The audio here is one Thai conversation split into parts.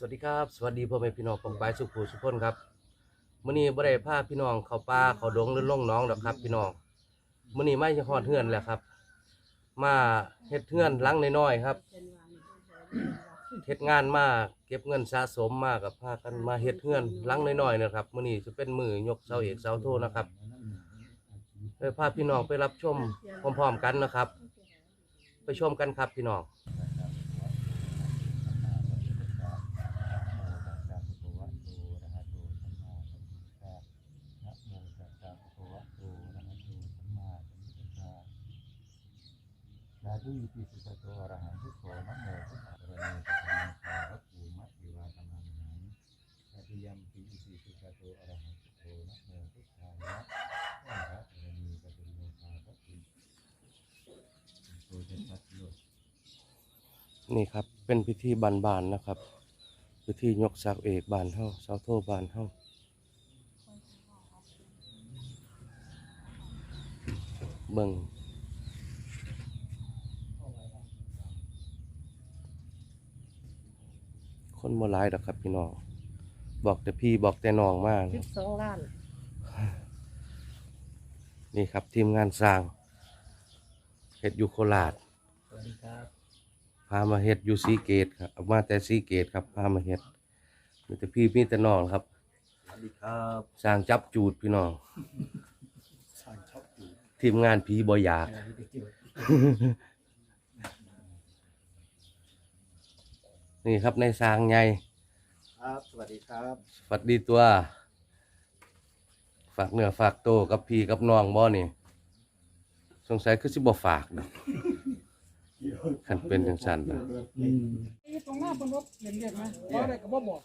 สวัสดีครับ สวัสดีพ่อแม่พี่น้องปองปายสุขูสุขคนครับมื้อนี้บ่ได้พาพี่น้องเข้าป่าเข้าดงหรือล่องน้องดอกครับ พี่น้องมื้อนี้มาฮอดเฮือนแล้วครับ มาเฮ็ดเฮือนหลังน้อยๆครับเฮ็ดงานมาเก็บเงินสะสมมากับพากันมาเฮ็ดเฮือนหลังน้อยๆนะครับมื้อนี้จะเป็นมือยกเสาเอกเสาโทนะครับไปพาพี่น้องไปรับชมพร้อมๆกันนะครับ ไปชมกันครับพี่น้อง สาธุอิติสุขโตอรหังพุโธนะโมพุทธะระเนตะนังคาระภูมัตติวาตมังหังสาธุยัมปิอิติสุขโตอรหังพุโธนะโมพุทธายะระระเนตะตุโลกาภติโตเจตัสโลนี่ครับเป็นพิธีบานๆนะครับ พิธียกศักเอกบานเฮาเสาโทบานเฮาเบิ่ง คนบ่หลายดอกครับพี่น้อง บอกแต่พี่บอกแต่น้องมาสิบสองล้าน นี่ครับทีมงานสร้างเฮ็ดอยู่โคราชสวัสดีครับ พามาเฮ็ดอยู่สีเกตครับเอามาแต่สีเกตครับ พามาเฮ็ดมีแต่พี่มีแต่น้องครับ สวัสดีครับสร้างจับจูดพี่น้อง สร้างชอบอยู่ทีมงานผีบอยากวิทยุ นี่ครับในสร้างใหญ่ครับ สวัสดีครับฝัดดีตัว ฝากเนื้อฝากโตวกับพี่กับน้องบ่นี่ สงสัยคือสิบ่ฝากดอกคันเป็นจังซั่นนะไอ้ตรงหน้าบนรถเห็นเรียกไหมว่าอะไรก็บ่บอก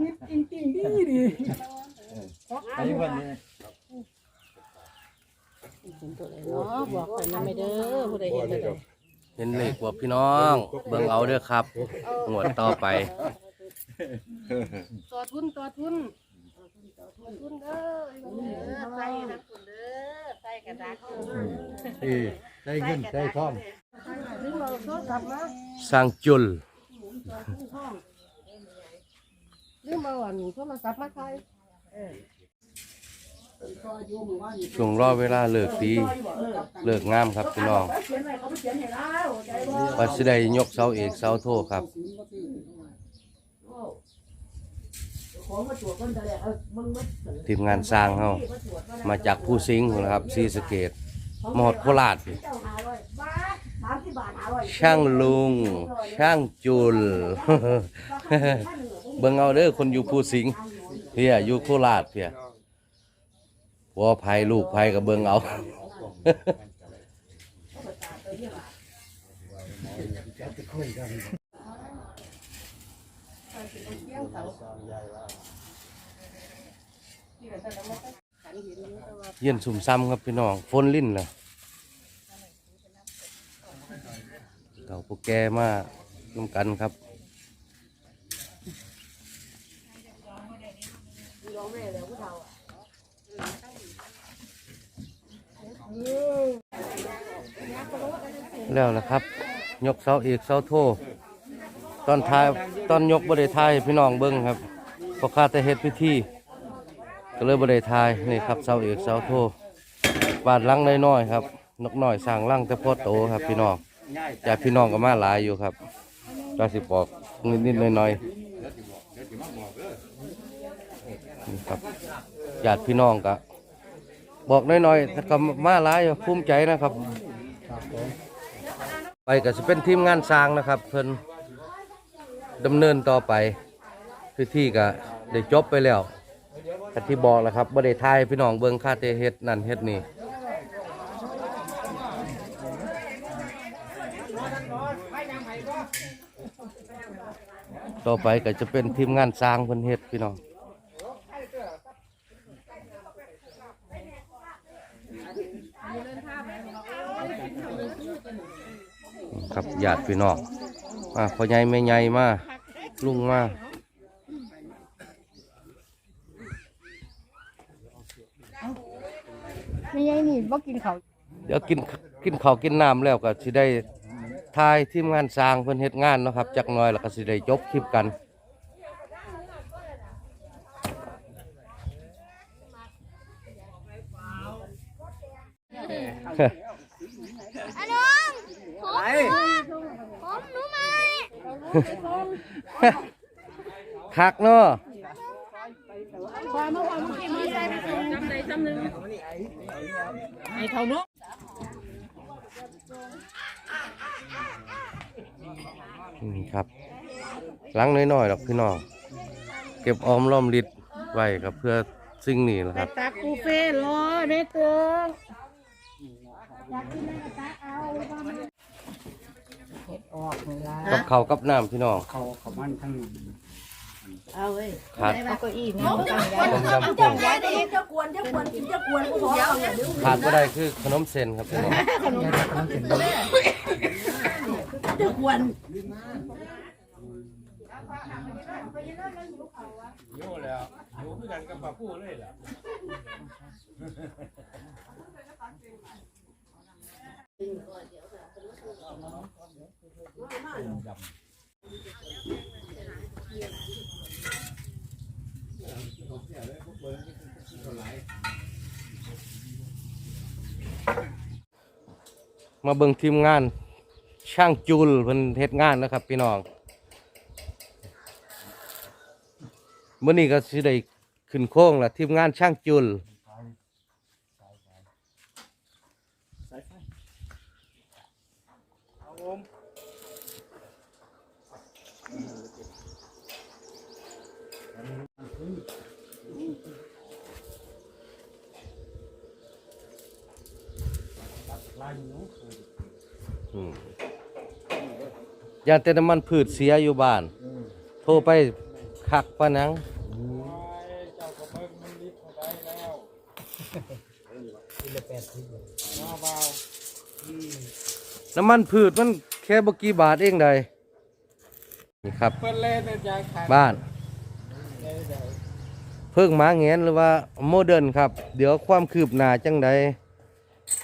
นี่จริงจริงๆดีดีเพราะไอ้วันนี้เนาะบอกไปนะไม่เด้อผู้ใดเห็นก็ได้ เห็นเลขบ่พี่น้อง เบิ่งเอาเด้อครับงวดต่อไป ต่อทุนต่อทุนต่อทุนทุนเด้อไอ้เด้อใส่นะคุณเด้อใส่กระดาษที่ได้เงินได้ทองถึงเราโทษกลับนะสร้างจุลลืมเอาอันโทรศัพท์มาใช้ ช่วงรอเวลาเลิกดีเลิกงามครับพี่น้องว้เขาไปเขียนให้เราใจบ่ว่าสิได้ยกเสาเอกเสาโทครับทีมงานสร้างเฮามาจากผู้สิงห์นะครับศรีสเกดมหดโคราชช่างลุง ช่างจุลเบิ่งเอาเด้อคนอยู่ผู้สิงเพียอยู่โคราชเพีย พ่อภัยลูกภัยก็เบิ่งเอา เย็นสุ่มซ้ำครับพี่น้องฝนลิ้นล่ะเต่าพวกแกมาร่วมกันครับ แล้วล่ะครับ ยกเสาเอกเสาโทตอนท้ายตอนยกบริทายพี่น้องเบิ้งครับเพอข้าแต่เฮ็ดพิธีก็เลยบริทายนี่ครับเสาเอกเสาโทบาดลังน้อยๆครับนกน้อยสร้างลังแต่พอโตครับ พี่น้องจากพี่น้องก็มาหลายอยู่ครับก็สิบอกนิดๆหน่อยๆนี่ครับญาติพี่น้องก็บอกน้อยๆแต่ก็มาหลายอยู่ภูมิใจนะครับ ไปก็จะเป็นทีมงานสร้างนะครับ เพิ่นดำเนินต่อไปพิธีก็ได้จบไปแล้วกที่บอกแล้วครับบ่ได้ทายพี่น้องเบิ่งค่าเตเฮ็ดนั่นเฮ็ดนี่ต่อไปก็จะเป็นทีมงานสร้างเพิ่นเฮ็ดพี่น้อง ครับญาติพี่น้องมาพ่อใหญ่แม่ใหญ่มาลุงมาไม่ใช่นี่บ่กินข้าวเดี๋ยวกินกินข้าวกินน้ำแล้วก็สิได้ทายทีมงานสร้างเพิ่นเฮ็ดงานเนาะครับจักหน่อยแล้วก็สิได้จบคลิปกัน อันน้อง ผมผมหนูไหมคักเนาะไอ้เท่าเนาะอืมครับหลังน้อยๆหรอกพี่น้อง เก็บออมรอมริดไว้กับเพื่อสิ่งนี้แหละครับตักกูเฟ่รอไม่เตืองกั บเขาวกับน้ำพี่น้อง เขาเขามันทั้งเอาเว้ยขาดได้มาก็อีกนะต้มยำกุ้งยายได้เจ้ากวนเจ้ากวนกินเจ้ากวนกูขอเอาเนี่ยขาดก็ได้คือขนมเส้นครับพี่น้องเจ้ากวน มาเบิ่งทีมงาน ช่างจูลเพิ่นเฮ็ดงานนะครับ พี่น้องเมื้อนี้ก็สิได้ขึ้นโค้งละทีมงานช่างจูลอืม ยานแต่น้ำมันพืชเสียอยู่บ้าน โทรไปคักปะนังน้ำมันพืชมันแค่บกี่บาทเองใดนี่ครับเพิ่นเล่นจะขายบ้าน เพิ่งหมาแงนหรือว่าโมเดิร์นครับ เดี๋ยวความคืบหน้าจังใด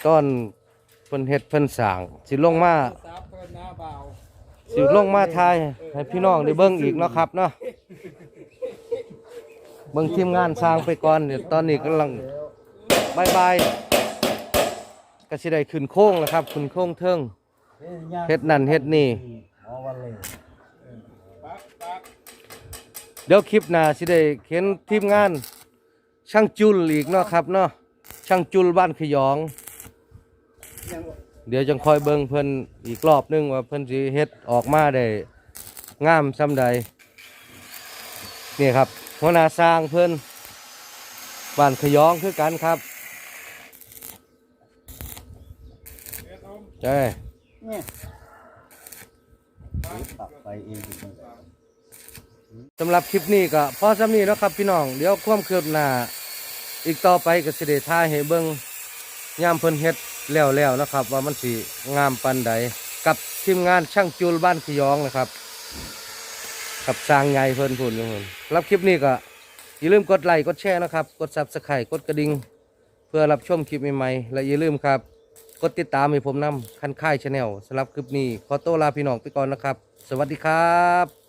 ตอนเพิ่นเฮ็ดเพิ่นสร้างสิลงมาสาวเพิ่นหน้าเบาสิลงมาทายให้พี่น้องได้เบิ่งอีกเนาะครับเนาะเบิ่งทีมงานสร้างไปก่อนเดี๋ยวตอนนี้กำลังบายบายก็สิได้ขึ้นโค้งแล้วครับขึ้นโค้งเทิงเฮ็ดนั่นเฮ็ดนี่เดี๋ยวคลิปหน้าสิได้เห็นทีมงานช่างจุลอีกเนาะครับเนาะช่างจุลบ้านขยอง เดี๋ยวจังคอยเบิ่งเพิ่นอีกรอบหนึงว่าเพิ่นสิเฮ็ดออกมาได้งามซ้ำใดนี่ครับหัวหน้าสร้างเพิ่นบ้านขยองคือกันครับใช่เองถึงสำหรับคลิปนี้ก็พอสำนี้เนาะครับพี่น้อง เดี๋ยวความคืบหน้าอีกต่อไปก็สิได้ถ่ายให้เบิงยามเพิ่นเฮ็ด แล้วๆนะครับ ว่ามันสิงามปานใดกับทีมงานช่างจูลบ้านขยองนะครับกับสร้างใหญ่เพิ่นพูดอยู่เพิ่นรับคลิปนี้ก็อย่าลืมกดไลค์กดแชร์นะครับ กด Subscribe กดกระดิ่งเพื่อรับชมคลิปใหม่ๆและอย่าลืมครับ กดติดตามให้ผมนำคันค่ายชาแนลสำหรับคลิปนี้ขอตัวลาพี่น้องไปก่อนนะครับ สวัสดีครับ